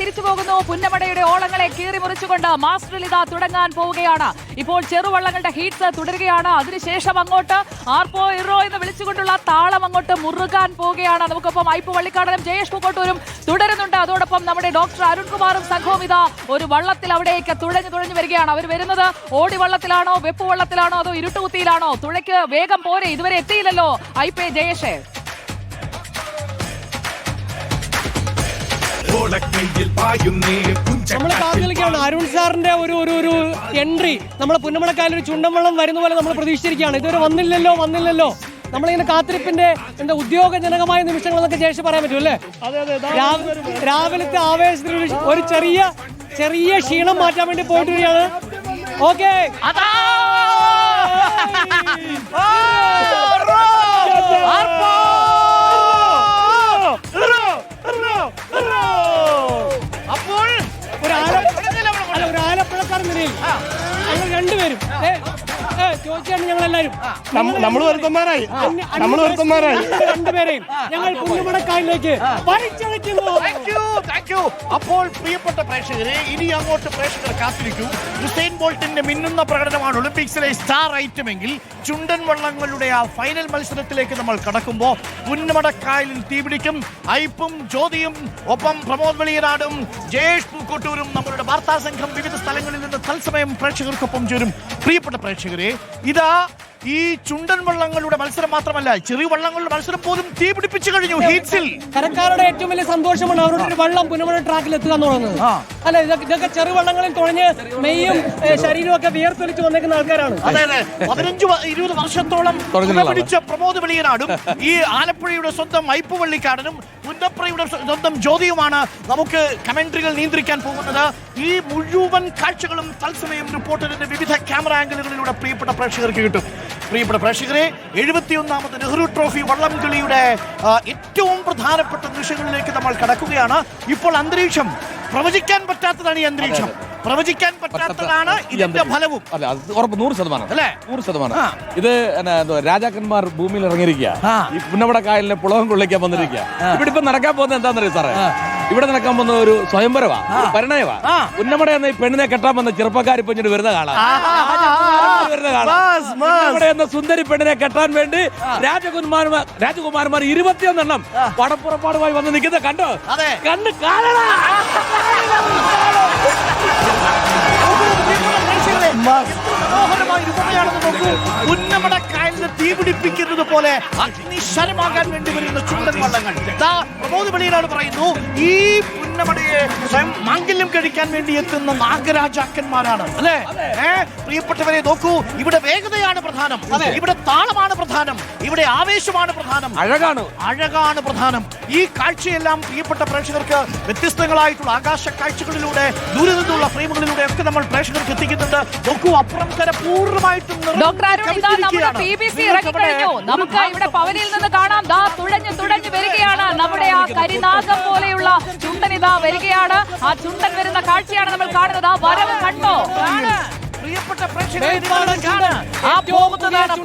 തിരിച്ചു പോകുന്നു. പുന്നമടയുടെ ഓളങ്ങളെ കീറി മുറിച്ചുകൊണ്ട് മാസ്റ്റർ ലിത തുടങ്ങാൻ പോവുകയാണ്. ഇപ്പോൾ ചെറുവള്ളങ്ങളുടെ ഹീറ്റ്സ് തുടരുകയാണ്. അതിനുശേഷം അങ്ങോട്ട് ആർപ്പോ ഇറോ എന്ന് വിളിച്ചുകൊണ്ടുള്ള താളം അങ്ങോട്ട് മുറുകാൻ പോവുകയാണ്. നമുക്കൊപ്പം ഐപ്പ് വള്ളിക്കാടനും ജയേഷ് പൂക്കോട്ടൂരും തുടരുന്നുണ്ട്. അതോടൊപ്പം നമ്മുടെ ഡോക്ടർ അരുൺകുമാറും സംഘവും ഇതാ ഒരു വള്ളത്തിൽ അവിടേക്ക് തുഴഞ്ഞു തുഴഞ്ഞു വരികയാണ്. അവർ വരുന്നത് ഓടി വള്ളത്തിലാണോ വെപ്പ് വള്ളത്തിലാണോ അതോ ഇരുട്ടുകുത്തിയിലാണോ? തുഴയ്ക്ക് വേഗം പോരെ. ഇതുവരെ എത്തിയില്ലല്ലോ ഐപ്പേ ജയേഷേ. അരുൺ സാറിന്റെ ഒരു ഒരു ഒരു എൻട്രി നമ്മളെ പുന്നമടക്കായൽ ഒരു ചുണ്ടൻ വെള്ളം വരുന്ന പോലെ നമ്മൾ പ്രതീക്ഷിച്ചിരിക്കുകയാണ്. ഇതുവരെ വന്നില്ലല്ലോ വന്നില്ലല്ലോ. നമ്മളിങ്ങനെ കാത്തിരിപ്പിന്റെ എന്താ ഉദ്യോഗജനകമായ നിമിഷങ്ങൾ എന്നൊക്കെ ശേഷം പറയാൻ പറ്റും അല്ലേ? രാവി- രാവിലത്തെ ആവേശത്തിൽ ഒരു ഒരു ചെറിയ ചെറിയ ക്ഷീണം മാറ്റാൻ വേണ്ടി പോയിട്ട് വരികയാണ്. ഓക്കെ. ഞങ്ങൾ രണ്ടുപേരും. ചോദിച്ചാണ് ഞങ്ങൾ എല്ലാരും നമ്മൾ അന്യ നമ്മൾ വരുത്തന്മാരായി രണ്ടുപേരെയും ഞങ്ങൾ Thank you, അപ്പോൾ പ്രിയപ്പെട്ട പ്രേക്ഷകരെ ഇനി അങ്ങോട്ട് പ്രേക്ഷകർ കാത്തിരിക്കൂ. ഹുസൈൻ ബോൾട്ടിന്റെ മിന്നുന്ന പ്രകടനമാണ് ഒളിമ്പിക്സിലെ സ്റ്റാർ ഐറ്റമെങ്കിൽ ചുണ്ടൻ വള്ളങ്ങളുടെ ആ ഫൈനൽ മത്സരത്തിലേക്ക് നമ്മൾ കടക്കുമ്പോൾ പുന്നമടക്കായലിൽ തീപിടിക്കും ഐപ്പും ജ്യോതിയും ഒപ്പം പ്രമോദ് വെളിയനാടും ജയേഷ് പൂക്കോട്ടൂരും നമ്മളുടെ വാർത്താ സംഘം വിവിധ സ്ഥലങ്ങളിൽ നിന്ന് തത്സമയം പ്രേക്ഷകർക്കൊപ്പം ചേരും. പ്രിയപ്പെട്ട പ്രേക്ഷകരെ ഇതാ ഈ ചുണ്ടൻ വള്ളങ്ങളുടെ മത്സരം മാത്രമല്ല ചെറിയ വള്ളങ്ങളുടെ മത്സരം പോലും തീ പിടിപ്പിച്ചു കഴിഞ്ഞു ഹീറ്റ്സിൽ. കരക്കാരുടെ ഏറ്റവും വലിയ സന്തോഷമാണ് അവരുടെ ഒരു വള്ളം പുനമണ ട്രാക്കിൽ എത്തുക എന്ന് പറയുന്നത്. അല്ല ഇതൊക്കെ ഇതൊക്കെ ചെറുവള്ളങ്ങളിൽ തുഴഞ്ഞ് മെയ്യും ശരീരവും ഒക്കെ വിയർത്തൊലിച്ച് വന്നേക്കുന്ന ആൾക്കാരാണ്. അതെ അതെ. പതിനഞ്ച് ഇരുപത് വർഷത്തോളം പിടിച്ച പ്രമോദ് വെളിയനാടും ഈ ആലപ്പുഴയുടെ സ്വന്തം വൈപ്പ് വള്ളിക്കാടനും പുന്നപ്രയുടെ സ്വന്തം ജ്യോതിയുമാണ് നമുക്ക് കമന്ററികൾ നിയന്ത്രിക്കാൻ പോകുന്നത്. ഈ മുഴുവൻ കാഴ്ചകളും തത്സമയം റിപ്പോർട്ടറിന്റെ വിവിധ ക്യാമറ ആംഗിളുകളിലൂടെ പ്രിയപ്പെട്ട പ്രേക്ഷകർക്ക് കിട്ടും. പ്രിയപ്പെട്ട പ്രേക്ഷകരെ എഴുപത്തിയൊന്നാമത് നെഹ്റു ട്രോഫി വള്ളംകളിയുടെ ഏറ്റവും പ്രധാനപ്പെട്ട നിമിഷങ്ങളിലേക്ക് നമ്മൾ കടക്കുകയാണ്. ഇപ്പോൾ അന്തരീക്ഷം പ്രവചിക്കാൻ പറ്റാത്തതാണ് ഈ അന്തരീക്ഷം. പ്രവചിക്കാൻ പറ്റാത്തതാണ് ഇതിന്റെ ഫലവും. അല്ല അത് ഉറപ്പ് നൂറ് ശതമാനം. അല്ലേ? നൂറ് ശതമാനം. ഇത് രാജാക്കന്മാർ ഭൂമിയിൽ ഇറങ്ങിയിരിക്കുക. ഈ പുന്നമട കായലിനെ പുളകം കൊള്ളിക്കാൻ വന്നിരിക്കുക. ഇവിടെ ഇപ്പൊ നടക്കാൻ പോകുന്നത് എന്താണെന്നറിയോ സാറേ? ഇവിടെ നടക്കാൻ പോകുന്ന ഒരു സ്വയംവരവാ പരിണയവാ ഉന്നമട എന്ന ഈ പെണ്ണിനെ കെട്ടാൻ വന്ന ചെറുപ്പക്കാർ ഇപ്പൊ ഇങ്ങോട്ട് വരുന്ന കാണാം വരുന്ന എന്ന സുന്ദരി പെണ്ണിനെ കെട്ടാൻ വേണ്ടി രാജകുമാരന്മാർ രാജകുമാരന്മാർ ഇരുപത്തിയൊന്നെണ്ണം പടപ്പുറപ്പാടുമായി വന്ന് നിൽക്കുന്നത് കണ്ടോ. കണ്ട് കാണടാ ഉന്നമട തീപിടിപ്പിക്കുന്നത് പോലെ അഗ്നിശരമാകാൻ വേണ്ടി വരുന്ന ചുണ്ടൻ വള്ളങ്ങൾ. പ്രമോദ് വെളിയിലാണ് പറയുന്നു ഈ സ്വയം മാംഗല്യം കഴിക്കാൻ വേണ്ടി എത്തുന്ന നാഗരാജാക്കന്മാരാണ്. അല്ലെ? ഏ? പ്രിയപ്പെട്ടവരെ നോക്കൂ. ഇവിടെ വേഗതയാണ് പ്രധാനം. ഇവിടെ താളമാണ് പ്രധാനം. ഇവിടെ ആവേശമാണ് പ്രധാനം. അഴകാണ്. അഴകാണ് പ്രധാനം. ഈ കാഴ്ചയെല്ലാം പ്രിയപ്പെട്ട പ്രേക്ഷകർക്ക് വ്യത്യസ്തങ്ങളായിട്ടുള്ള ആകാശ കാഴ്ചകളിലൂടെ ദൂരെ നിന്നുള്ള ഫ്രെയിമുകളിലൂടെ ഒക്കെ നമ്മൾ പ്രേക്ഷകർക്ക് എത്തിക്കുന്നുണ്ട്. നോക്കൂ അപ്പുറം കര പൂർണമായിട്ടും നമുക്ക് ഇവിടെ പവനിൽ നിന്ന് കാണാം. ദാ തുഴഞ്ഞു തുഴഞ്ഞു വരികയാണ്. നമ്മുടെ ആ കരിനാഗം പോലെയുള്ള ചുണ്ടനിതാ ഇതാ വരികയാണ് ആ ചുണ്ടൻ വരുന്ന കാഴ്ചയാണ് നമ്മൾ കാണുന്നത്. ആ വരവ് കണ്ടോ? പ്രിയപ്പെട്ട.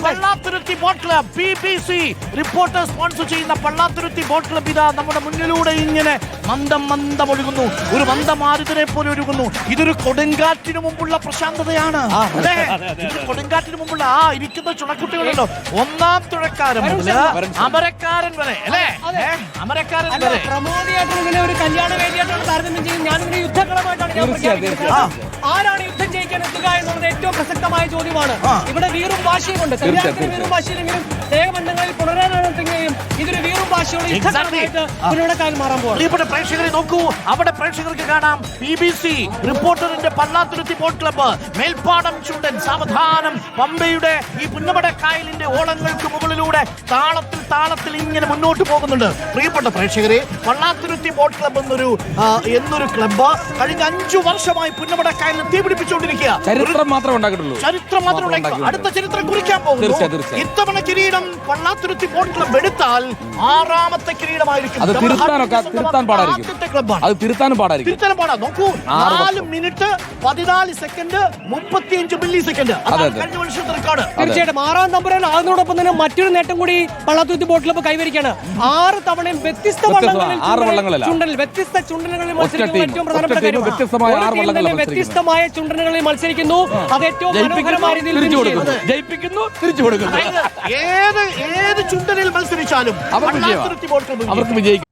Pallathuruthy boat club. B B C reporter sponsor ചെയ്യുന്ന പള്ളാത്തുരുത്തി ബോട്ട് ക്ലബ് ഇതാ നമ്മുടെ മുന്നിലൂടെ ഇങ്ങനെ മന്ദം മന്ദം ഒഴുകുന്നു. ഒരു മന്ദമാരുതനെ പോലെ ഒഴുകുന്നു. ഇതൊരു കൊടുങ്കാറ്റിന് മുമ്പുള്ള പ്രശാന്തതയാണ്. കൊടുങ്കാറ്റിന് മുമ്പുള്ള ആ ഇരിക്കുന്ന ചുണക്കുട്ടികളുണ്ടോ? ഒന്നാം തുഴക്കാരൻ അമരക്കാരൻ വരെ അല്ലേ? അമരക്കാരൻ വരെ. പ്രമോദിയായിട്ടും ഒരു കല്യാണ താരതമ്യം ചെയ്യും ഞാനിവിടെ യുദ്ധക്കളമായിട്ടാണ് ഞാൻ പ്രഖ്യാപിക്കുന്നത്. ആരാണ് യുദ്ധം ജയിക്കാൻ എത്തുക എന്നുള്ളത് ഏറ്റവും പ്രസക്തമായ ചോദ്യമാണ്. ഇവിടെ വീറും വാശിയുമുണ്ട്. കല്യാണത്തിന് വീറും വാശിയില്ലെങ്കിലും സ്നേഹബന്ധങ്ങളിൽ പുനരാണെങ്കിലും പ്രിയപ്പെട്ട പ്രേക്ഷകരെ നോക്കൂ. അവിടെ പ്രേക്ഷകർക്ക് കാണാം ബി ബി സി റിപ്പോർട്ടറിന്റെ പള്ളാത്തുരുത്തി ബോട്ട് ക്ലബ്ബ് മേൽപ്പാടം ചുണ്ടൻ സാവധാനം പമ്പയുടെ ഈ പുന്നമട കായലിന്റെ ഓളങ്ങൾക്ക് മുകളിലൂടെ താളത്തിൽ താളത്തിൽ ഇങ്ങനെ മുന്നോട്ട് പോകുന്നുണ്ട്. പ്രിയപ്പെട്ട പ്രേക്ഷകരെ പള്ളാത്തുരുത്തി ബോട്ട് ക്ലബ്ബ് എന്നൊരു എന്നൊരു ക്ലബ്ബ് കഴിഞ്ഞ അഞ്ചു വർഷമായി പുന്നമട കായൽ പേരിൽ തീ പിടിപ്പിച്ചുകൊണ്ടിരിക്കുക ചരിത്രം മാത്രമേ ഉണ്ടാക്കിയിട്ടുള്ളൂ ചരിത്രം മാത്രം ഉണ്ടാക്കി ഉണ്ടാക്കിയിട്ടുണ്ട്. അടുത്ത ചരിത്രം കുറിക്കാൻ പോകുന്നു. ഇത്തവണ കിരീടം പള്ളാത്തുരുത്തി ബോട്ട് ക്ലബ് എടുത്താൽ ആറാമത്തെ കിരീടമായിരിക്കും. അത് തിരുത്താനൊക്കെ തിരുത്താൻ പാടായിരിക്കും. അത് തിരുത്താനും പാടായിരിക്കും. പാടാ. നോക്കൂ ആറ് നാല് മിനിറ്റ് പതിനാല് സെക്കൻഡ് മുപ്പത്തിയഞ്ച് മില്ലി സെക്കൻഡ്. കഴിഞ്ഞ റെക്കോർഡ്. തീർച്ചയായിട്ടും ആറാം തമ്പുരാൻ ആകുന്നതോടൊപ്പം തന്നെ മറ്റൊരു നേട്ടം കൂടി പള്ളാത്തുരുത്തി ബോട്ടിൽ കൈവരിക്കാണ് ആറ് തവണയും വ്യത്യസ്ത. ചുണ്ടനിൽ വ്യത്യസ്ത ചുണ്ടനുകളിൽ മത്സരിക്കുന്ന. ഏറ്റവും പ്രധാനപ്പെട്ട വ്യത്യസ്തമായ ചുണ്ടനുകളിൽ മത്സരിക്കുന്നു. അത് ഏറ്റവും ജയിപ്പിക്കുന്നു മനോഹരമായ രീതിയിൽ തിരിച്ചു കൊടുക്കുന്നു. ജയിപ്പിക്കുന്നു തിരിച്ചു കൊടുക്കുന്നു. ഏത് ഏത് ചുണ്ടനിൽ മത്സരിച്ചാലും അവർക്ക് വിജയിക്കാം.